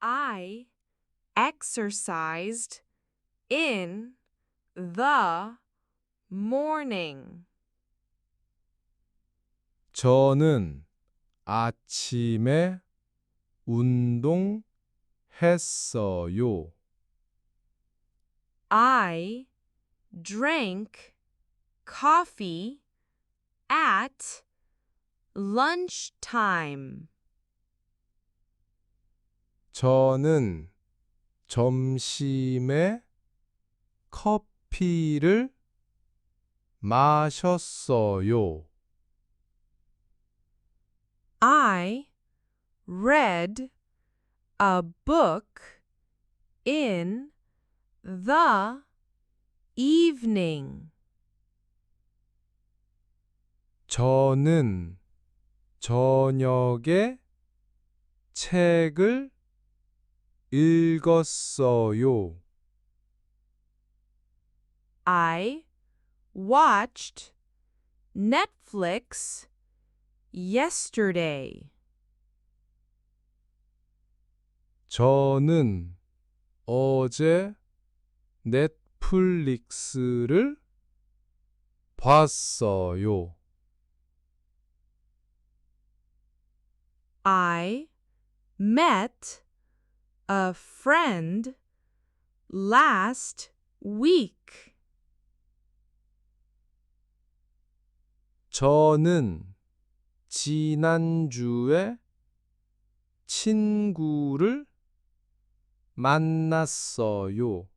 I exercised in the morning. 저는 아침에 운동했어요. I drank coffee at lunchtime. 저는 점심에 커피를 마셨어요. I read a book in the evening. 저는 저녁에 책을 읽었어요. I watched Netflix yesterday. 저는 어제 넷플릭스를 봤어요. I met a friend last week. 저는 지난주에 친구를 만났어요.